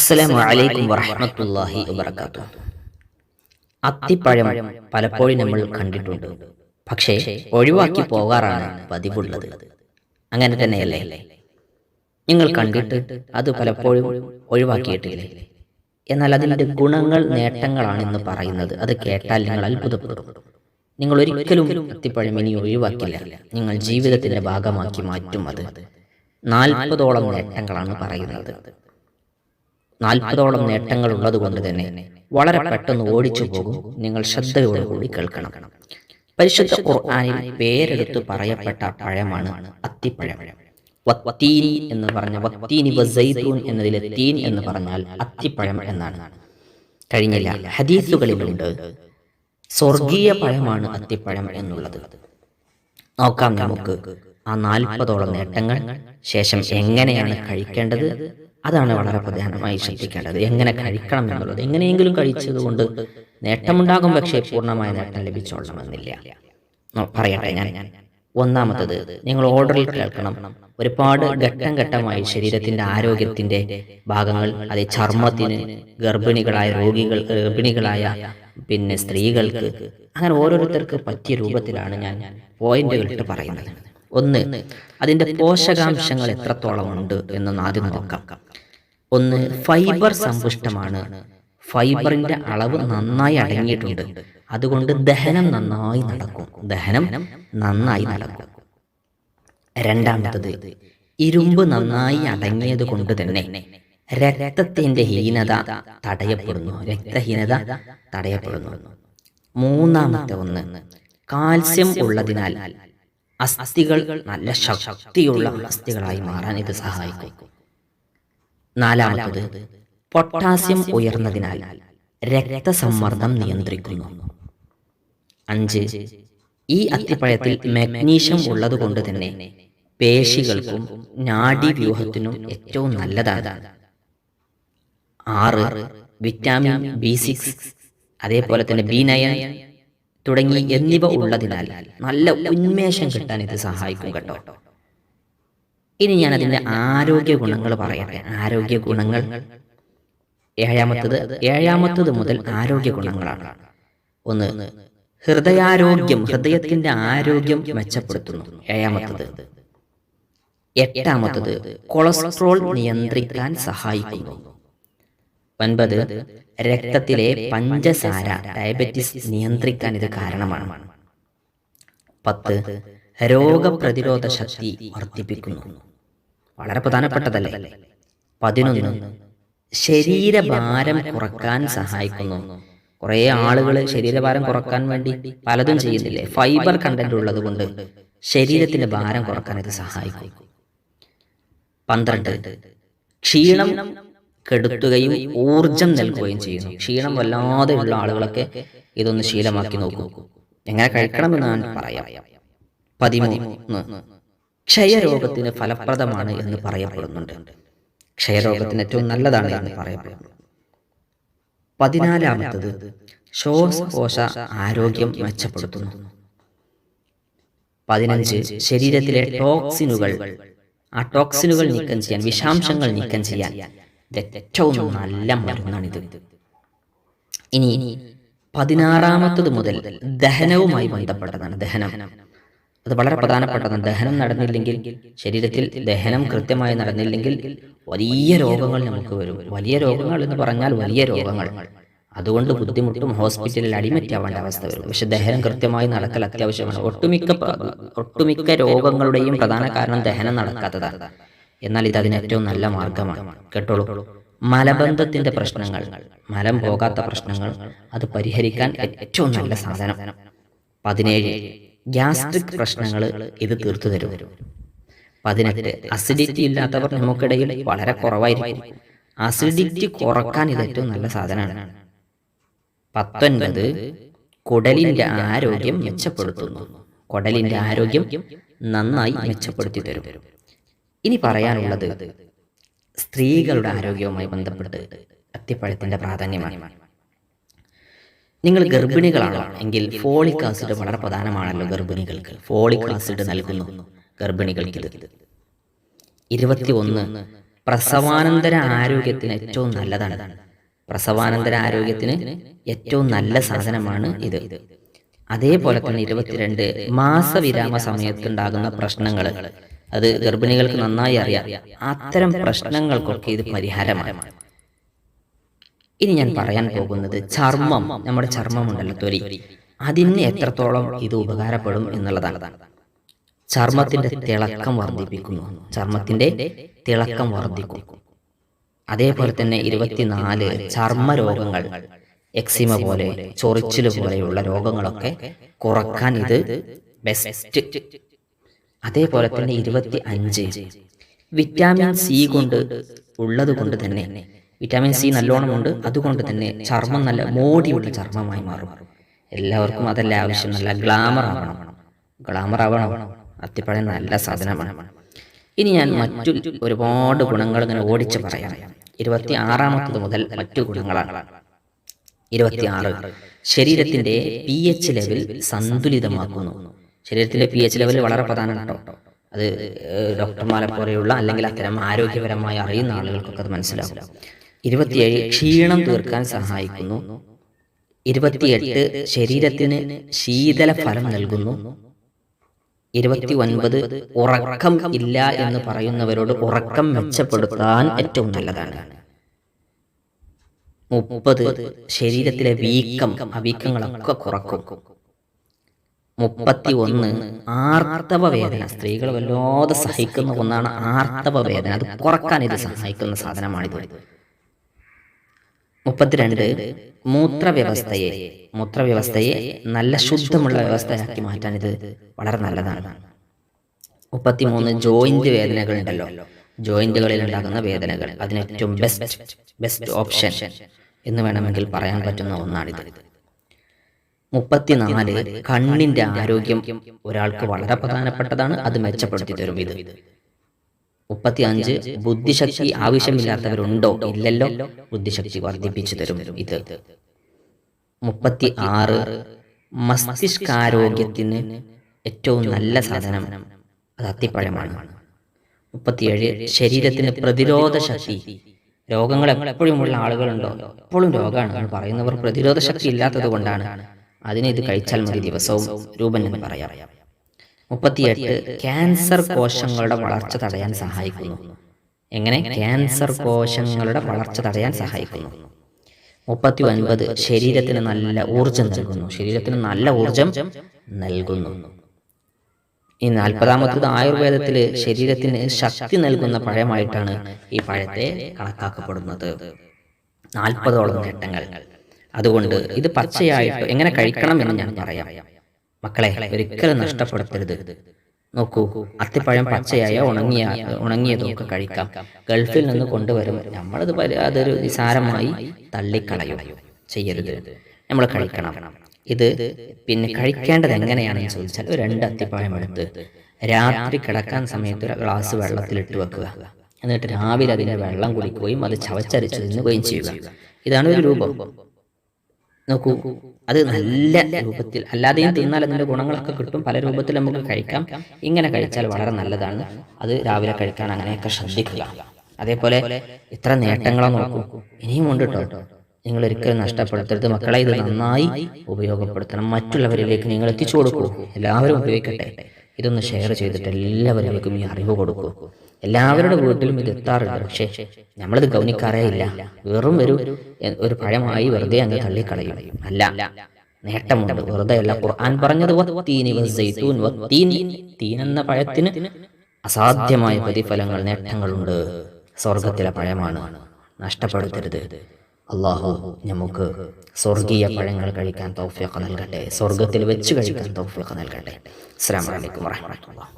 അസ്സലാമു അലൈക്കും വറഹ്മത്തുള്ളാഹി വബറകാതുഹു. അത്തിപ്പഴം പലപ്പോഴും നമ്മൾ കണ്ടിട്ടുണ്ട്. പക്ഷേ ഒഴിവാക്കി പോകാറാണ് പതിവുള്ളത്. അങ്ങനെ തന്നെയല്ലേ? നിങ്ങൾ കണ്ടിട്ട് അത് പലപ്പോഴും ഒഴിവാക്കിയിട്ടില്ലേ? എന്നാൽ അതിന്റെ ഗുണങ്ങൾ നേട്ടങ്ങളാണെന്ന് പറയുന്നത് അത് കേട്ടാൽ നിങ്ങൾ അത്ഭുതപ്പെടും. നിങ്ങൾ ഒരിക്കലും അത്തിപ്പഴം ഇനി ഒഴിവാക്കില്ല. നിങ്ങൾ ജീവിതത്തിന്റെ ഭാഗമാക്കി മാറ്റും അത്. നാൽപ്പതോളം നേട്ടങ്ങളാണ് പറയുന്നത്. നാൽപ്പതോളം നേട്ടങ്ങൾ ഉള്ളത് കൊണ്ട് തന്നെ വളരെ പെട്ടെന്ന് ഓടിച്ചു പോകും നിങ്ങൾ ശ്രദ്ധയോടുകൂടി കേൾക്കണം. പരിശുദ്ധ ഖുർആാനിൽ പേരെടുത്ത് പറയപ്പെട്ട പഴമാണ് അത്തിപ്പഴം. വത്തീനി എന്ന് പറഞ്ഞ വത്തീനി വസൈദൂൻ എന്നതിലെ തീൻ എന്ന് പറഞ്ഞാൽ അത്തിപ്പഴം എന്നാണ്. കഴിഞ്ഞില്ല ഹദീസുകളിലുണ്ട്. സ്വർഗീയ പഴമാണ് അത്തിപ്പഴം എന്നുള്ളത്. നോക്കാം നമുക്ക് ആ നാൽപ്പതോളം നേട്ടങ്ങൾ ശേഷം എങ്ങനെയാണ് കഴിക്കേണ്ടത്? അതാണ് വളരെ പ്രധാനമായി ശ്രദ്ധിക്കേണ്ടത്. എങ്ങനെ കഴിക്കണം എന്നുള്ളത് എങ്ങനെയെങ്കിലും കഴിച്ചതുകൊണ്ട് നേട്ടമുണ്ടാകും പക്ഷേ പൂർണമായ നേട്ടം ലഭിച്ചോളണമെന്നില്ല. പറയട്ടെ ഞാൻ. ഒന്നാമത്തത് നിങ്ങൾ ഓർഡറിൽ കേൾക്കണം. ഒരുപാട് ഘട്ടം ഘട്ടമായി ശരീരത്തിന്റെ ആരോഗ്യത്തിന്റെ ഭാഗങ്ങൾ അത് ചർമ്മത്തിന് ഗർഭിണികളായ രോഗികൾ ഗർഭിണികളായ പിന്നെ സ്ത്രീകൾക്ക് അങ്ങനെ ഓരോരുത്തർക്ക് പറ്റിയ രൂപത്തിലാണ് ഞാൻ പോയിന്റുകളിട്ട് പറയുന്നത്. ഒന്ന് അതിന്റെ പോഷകാംശങ്ങൾ എത്രത്തോളമുണ്ട് എന്നൊന്ന് ആദ്യം നോക്കാം. ഒന്ന് ഫൈബർ സമ്പുഷ്ടമാണ്. ഫൈബറിന്റെ അളവ് നന്നായി അടങ്ങിയിട്ടുണ്ട്. അതുകൊണ്ട് ദഹനം നന്നായി നടക്കും. ദഹനം നന്നായി നടക്കും. രണ്ടാമത്തത് ഇരുമ്പ് നന്നായി അടങ്ങിയത് കൊണ്ട് തന്നെ രക്തത്തിന്റെ ഹീനത തടയപ്പെടുന്നു. രക്തഹീനത തടയപ്പെടുന്നു. മൂന്നാമത്തെ ഒന്ന് കാൽസ്യം ഉള്ളതിനാൽ അസ്ഥികൾ നല്ല ശക്തിയുള്ള അസ്ഥികളായി മാറാൻ ഇത് സഹായിക്കും. നാലാമത്തത് പൊട്ടാസ്യം ഉയർന്നതിനാൽ രക്തസമ്മർദ്ദം നിയന്ത്രിക്കുന്നു. അഞ്ച് ഈ അത്തിപ്പഴത്തിൽ മഗ്നീഷ്യം ഉള്ളതുകൊണ്ട് തന്നെ പേശികൾക്കും നാഡീവ്യൂഹത്തിനും ഏറ്റവും നല്ലതാണ്. ആറ് വിറ്റാമിൻ ബി സിക്സ് അതേപോലെ തന്നെ ബി നയൻ തുടങ്ങി എന്നിവ ഉള്ളതിനാൽ നല്ല ഉന്മേഷം കിട്ടാൻ ഇത് സഹായിക്കും കേട്ടോ. ഇനി ഞാൻ അതിന്റെ ആരോഗ്യ ഗുണങ്ങൾ പറയട്ടെ ആരോഗ്യ ഗുണങ്ങൾ ഏഴാമത്തത് ഏഴാമത്തത് മുതൽ ആരോഗ്യ ഗുണങ്ങളാണ്. ഒന്ന് ഹൃദയാരോഗ്യം. ഹൃദയത്തിന്റെ ആരോഗ്യം മെച്ചപ്പെടുത്തുന്നു. ഏഴാമത്തത് എട്ടാമത്തത് കൊളസ്ട്രോൾ നിയന്ത്രിക്കാൻ സഹായിക്കുന്നു. ഒൻപത് രക്തത്തിലെ പഞ്ചസാര ഡയബറ്റിസ് നിയന്ത്രിക്കാൻ ഇത് കാരണമാണ്. പത്ത് രോഗപ്രതിരോധ ശക്തി വർദ്ധിപ്പിക്കുന്നു. വളരെ പ്രധാനപ്പെട്ടതല്ലേ? പതിനൊന്ന് ശരീരഭാരം കുറയ്ക്കാൻ സഹായിക്കുന്നു. കുറേ ആളുകൾ ശരീരഭാരം കുറയ്ക്കാൻ വേണ്ടി പലതും ചെയ്യുന്നില്ലേ? ഫൈബർ കണ്ടന്റ് ഉള്ളത് കൊണ്ട് ശരീരത്തിന്റെ ഭാരം കുറയ്ക്കാൻ ഇത് സഹായിക്കും. പന്ത്രണ്ട് ക്ഷീണം കെടുത്തുകയും ഊർജം നൽകുകയും ചെയ്യുന്നു. ക്ഷീണം വല്ലാതെ ഉള്ള ആളുകളൊക്കെ ഇതൊന്ന് ശീലമാക്കി നോക്കൂ. എങ്ങനെ കഴിക്കണമെന്ന് ഞാൻ പറയാം. പതിമൂന്ന്. ക്ഷയരോഗത്തിന് ഫലപ്രദമാണ് എന്ന് പറയപ്പെടുന്നുണ്ട്. ക്ഷയരോഗത്തിന് ഏറ്റവും നല്ലതാണ് എന്ന് പറയപ്പെടുന്നു. പതിനാലാമത്തത് ശ്വാസകോശ ആരോഗ്യം മെച്ചപ്പെടുത്തുന്നു. പതിനഞ്ച് ശരീരത്തിലെ ടോക്സിനുകൾ. ആ ടോക്സിനുകൾ നീക്കം ചെയ്യാൻ വിഷാംശങ്ങൾ നീക്കം ചെയ്യാൻ. ഏറ്റവും നല്ല മരുന്നാണിത്. ഇനി പതിനാറാമത്തത് മുതൽ ദഹനവുമായി ബന്ധപ്പെട്ടതാണ് ദഹനം. അത് വളരെ പ്രധാനപ്പെട്ടതാണ്. ദഹനം നടന്നില്ലെങ്കിൽ ശരീരത്തിൽ ദഹനം കൃത്യമായി നടന്നില്ലെങ്കിൽ വലിയ രോഗങ്ങൾ നമുക്ക് വരും. വലിയ രോഗങ്ങൾ എന്ന് പറഞ്ഞാൽ വലിയ രോഗങ്ങൾ. അതുകൊണ്ട് ബുദ്ധിമുട്ടും ഹോസ്പിറ്റലിൽ അടിമറ്റ് ആവേണ്ട അവസ്ഥ വരും. പക്ഷെ ദഹനം കൃത്യമായി നടക്കൽ അത്യാവശ്യമാണ്. ഒട്ടുമിക്ക ഒട്ടുമിക്ക രോഗങ്ങളുടെയും പ്രധാന കാരണം ദഹനം നടക്കാത്തതാണ്. എന്നാൽ ഇത് അതിന് ഏറ്റവും നല്ല മാർഗമാണ്. കേട്ടോളൂ. മലബന്ധത്തിന്റെ പ്രശ്നങ്ങൾ മലം പോകാത്ത പ്രശ്നങ്ങൾ അത് പരിഹരിക്കാൻ ഏറ്റവും നല്ല സാധനം. പതിനേഴ് ഗ്യാസ്ട്രിക് പ്രശ്നങ്ങൾ ഇത് തീർത്തു തരും. പതിനെട്ട് അസിഡിറ്റി ഇല്ലാത്തവർ നമുക്കിടയിൽ വളരെ കുറവായിരിക്കും. അസിഡിറ്റി കുറയ്ക്കാൻ ഇത് ഏറ്റവും നല്ല സാധനമാണ്. പത്തൊൻപത് കുടലിന്റെ ആരോഗ്യം മെച്ചപ്പെടുത്തുന്നു. കുടലിന്റെ ആരോഗ്യം നന്നായി മെച്ചപ്പെടുത്തി തരും. ഇനി പറയാനുള്ളത് സ്ത്രീകളുടെ ആരോഗ്യവുമായി ബന്ധപ്പെട്ട് അത്തിപ്പഴത്തിന്റെ പ്രാധാന്യമാണ്. നിങ്ങൾ ഗർഭിണികളാണോ? എങ്കിൽ ഫോളിക് ആസിഡ് വളരെ പ്രധാനമാണല്ലോ ഗർഭിണികൾക്ക്. ഫോളിക് ആസിഡ് നൽകുന്നു ഗർഭിണികൾക്ക്. ഇത് ഇരുപത്തി ഒന്ന് പ്രസവാനന്തര ആരോഗ്യത്തിന് ഏറ്റവും നല്ലതാണ്. പ്രസവാനന്തര ആരോഗ്യത്തിന് ഏറ്റവും നല്ല സാധനമാണ് ഇത്. അതേപോലെ തന്നെ ഇരുപത്തിരണ്ട് മാസവിരാമ സമയത്തുണ്ടാകുന്ന പ്രശ്നങ്ങൾ അത് ഗർഭിണികൾക്ക് നന്നായി അറിയാം. അത്തരം പ്രശ്നങ്ങൾക്കൊക്കെ ഇത് പരിഹാരമാണ്. ഇനി ഞാൻ പറയാൻ പോകുന്നത് ചർമ്മം. നമ്മുടെ ചർമ്മമുണ്ടല്ലോ തൊലി അതിന് എത്രത്തോളം ഇത് ഉപകാരപ്പെടും എന്നുള്ളതാണ്. ചർമ്മത്തിന്റെ തിളക്കം വർദ്ധിപ്പിക്കുന്നു. ചർമ്മത്തിന്റെ തിളക്കം വർദ്ധിക്കും. അതേപോലെ തന്നെ ഇരുപത്തിനാല് ചർമ്മ രോഗങ്ങൾ എക്സിമ പോലെ ചൊറിച്ചിൽ പോലെയുള്ള രോഗങ്ങളൊക്കെ കുറയ്ക്കാൻ ഇത് ബെസ്റ്റ് അതേപോലെ തന്നെ ഇരുപത്തി അഞ്ച് വിറ്റാമിൻ സി കൊണ്ട് ഉള്ളത് കൊണ്ട് തന്നെ വിറ്റാമിൻ സി നല്ലോണമുണ്ട്. അതുകൊണ്ട് തന്നെ ചർമ്മം നല്ല മോടിയുള്ള ചർമ്മമായി മാറും. എല്ലാവർക്കും അതല്ല ആവശ്യം നല്ല ഗ്ലാമർ ആവണം. ഗ്ലാമർ ആവണം. അത്തിപ്പഴം നല്ല സാധനമാണ്. ഇനി ഞാൻ മറ്റു ഒരുപാട് ഗുണങ്ങൾ ഇങ്ങനെ ഓടിച്ച് പറയാം. ഇരുപത്തി ആറാമത്തത് മുതൽ മറ്റു ഗുണങ്ങളാണ്. ഇരുപത്തിയാറ്. ശരീരത്തിന്റെ പി എച്ച് ലെവൽ സന്തുലിതമാക്കുന്നു. ശരീരത്തിന്റെ പി എച്ച് ലെവൽ വളരെ പ്രധാനമാണ് കേട്ടോ അത് ഡോക്ടർമാരെ പോലെയുള്ള അല്ലെങ്കിൽ അത്തരം ആരോഗ്യപരമായി അറിയുന്ന ആളുകൾക്കൊക്കെ അത് മനസ്സിലാകും. ഇരുപത്തിയേഴ് ക്ഷീണം തീർക്കാൻ സഹായിക്കുന്നു. ഇരുപത്തിയെട്ട് ശരീരത്തിന് ശീതല ഫലം നൽകുന്നു. ഇരുപത്തി ഒൻപത് ഉറക്കം ഇല്ല എന്ന് പറയുന്നവരോട് ഉറക്കം മെച്ചപ്പെടുത്താൻ ഏറ്റവും നല്ലതാണ്. മുപ്പത് ശരീരത്തിലെ വീക്കം ആ വീക്കങ്ങളൊക്കെ കുറക്കും. മുപ്പത്തി ഒന്ന് ആർത്തവ വേദന. സ്ത്രീകൾ വല്ലാതെ സഹിക്കുന്ന ഒന്നാണ് ആർത്തവ വേദന. അത് കുറയ്ക്കാൻ ഇത് സഹായിക്കുന്ന സാധനമാണിത്. മുപ്പത്തിരണ്ട് മൂത്രവ്യവസ്ഥയെ. മൂത്രവ്യവസ്ഥയെ. നല്ല ശുദ്ധമുള്ള വ്യവസ്ഥയാക്കി മാറ്റാൻ ഇത് വളരെ നല്ലതാണ്. മുപ്പത്തിമൂന്ന് ജോയിന്റ് വേദനകൾ ഉണ്ടല്ലോ ജോയിന്റുകളിൽ ഉണ്ടാകുന്ന വേദനകൾ. അതിന് ഏറ്റവും ബെസ്റ്റ് ബെസ്റ്റ് ഓപ്ഷൻ എന്ന് വേണമെങ്കിൽ പറയാൻ പറ്റുന്ന ഒന്നാണിത്. മുപ്പത്തിനാല് കണ്ണിന്റെ ആരോഗ്യം ഒരാൾക്ക് വളരെ പ്രധാനപ്പെട്ടതാണ് അത് മെച്ചപ്പെടുത്തി തരും ഇത്. മുപ്പത്തി അഞ്ച് ബുദ്ധിശക്തി ആവശ്യമില്ലാത്തവരുണ്ടോ? ഇല്ലല്ലോ. ബുദ്ധിശക്തി വർദ്ധിപ്പിച്ചു തരും ഇത്. മുപ്പത്തി ആറ് മസ്തിഷ്കാരോഗ്യത്തിന് ഏറ്റവും നല്ല സാധനം അത് അത്തിപ്പഴമാണ്. മുപ്പത്തിയേഴ് ശരീരത്തിന് പ്രതിരോധ ശക്തി. രോഗങ്ങൾ എപ്പോഴും ഉള്ള ആളുകളുണ്ടോ? എപ്പോഴും രോഗമാണ്. പറയുന്നവർ പ്രതിരോധ ശക്തി ഇല്ലാത്തത് കൊണ്ടാണ് അതിന് ഇത് കഴിച്ചാൽ മതി ദിവസവും രൂപൻ എന്ന് പറയാം. മുപ്പത്തിയെട്ട് ക്യാൻസർ കോശങ്ങളുടെ വളർച്ച തടയാൻ സഹായിക്കുന്നു. എങ്ങനെ? ക്യാൻസർ കോശങ്ങളുടെ വളർച്ച തടയാൻ സഹായിക്കുന്നു. മുപ്പത്തി ഒൻപത് ശരീരത്തിന് നല്ല ഊർജം നൽകുന്നു. ശരീരത്തിന് നല്ല ഊർജം നൽകുന്നു. ഈ നാൽപ്പതാമത്തത് ആയുർവേദത്തിൽ ശരീരത്തിന് ശക്തി നൽകുന്ന പഴമായിട്ടാണ് ഈ പഴത്തെ കണക്കാക്കപ്പെടുന്നത്. നാൽപ്പതോളം നേട്ടങ്ങൾ അതുകൊണ്ട് ഇത് പച്ചയായിട്ട് എങ്ങനെ കഴിക്കണം എന്ന് ഞാൻ പറയാം. മക്കളെ ഒരിക്കലും നഷ്ടപ്പെടുത്തരുത്. നോക്കൂ അത്തിപ്പഴം പച്ചയായ ഉണങ്ങിയ ഉണങ്ങിയതൊക്കെ കഴിക്കാം. ഗൾഫിൽ നിന്ന് കൊണ്ടുവരും. നമ്മളത് അതൊരു നിസാരമായി തള്ളിക്കളയും. ചെയ്യരുത്. നമ്മൾ കഴിക്കണം. ഇത് പിന്നെ കഴിക്കേണ്ടത് എങ്ങനെയാണെന്ന് ചോദിച്ചാൽ ഒരു രണ്ട് അത്തിപ്പഴം എടുത്ത് രാത്രി കിടക്കാൻ സമയത്ത് ഒരു ഗ്ലാസ് വെള്ളത്തിലിട്ട് വെക്കുക. എന്നിട്ട് രാവിലെ അതിനെ വെള്ളം കുടിക്കുകയും അത് നിന്ന് തിന്നുകയും ചെയ്യുക. ഇതാണ് ഒരു രൂപം. നോക്കൂ. അത് നല്ല രൂപത്തിൽ അല്ലാതെയും തിന്നാൽ അതിന്റെ ഗുണങ്ങളൊക്കെ കിട്ടും. പല രൂപത്തിൽ നമുക്ക് കഴിക്കാം. ഇങ്ങനെ കഴിച്ചാൽ വളരെ നല്ലതാണ്. അത് രാവിലെ കഴിക്കാൻ അങ്ങനെയൊക്കെ ശ്രദ്ധിക്കുക. അതേപോലെ ഇത്ര നേട്ടങ്ങളോ നോക്കൂ. ഇനിയും ഉണ്ട് കേട്ടോ? നിങ്ങൾ ഒരിക്കലും നഷ്ടപ്പെടുത്തരുത്. മക്കളെ ഇത് നന്നായി ഉപയോഗപ്പെടുത്തണം. മറ്റുള്ളവരിലേക്ക് നിങ്ങൾ എത്തിച്ചു കൊടുക്കൂ. എല്ലാവരും ഉപയോഗിക്കട്ടെ. ഇതൊന്ന് ഷെയർ ചെയ്തിട്ട് എല്ലാവരിലേക്കും ഈ അറിവ് കൊടുക്കൂ. എല്ലാവരുടെ വീട്ടിലും ഇത് എത്താറുണ്ട്. പക്ഷേ നമ്മളിത് ഗൗനിക്കാറേ ഇല്ല വെറും ഒരു ഒരു പഴമായി വെറുതെ അങ്ങ് തള്ളിക്കളയും. അല്ല. നേട്ടമുണ്ട്. വെറുതെ അല്ല ഖുർആൻ പറഞ്ഞത് തീൻ എന്ന പഴത്തിന് അസാധ്യമായ പ്രതിഫലങ്ങൾ നേട്ടങ്ങളുണ്ട്. സ്വർഗത്തിലെ പഴമാണ്. നഷ്ടപ്പെടുത്തരുത്. അള്ളാഹു നമുക്ക് സ്വർഗീയ പഴങ്ങൾ കഴിക്കാൻ തൗഫീഖ് നൽകട്ടെ. സ്വർഗത്തിൽ വെച്ച് കഴിക്കാൻ തൗഫീഖ് നൽകട്ടെ. അസ്സലാമു അലൈക്കും വറഹ്മത്തുള്ളാഹി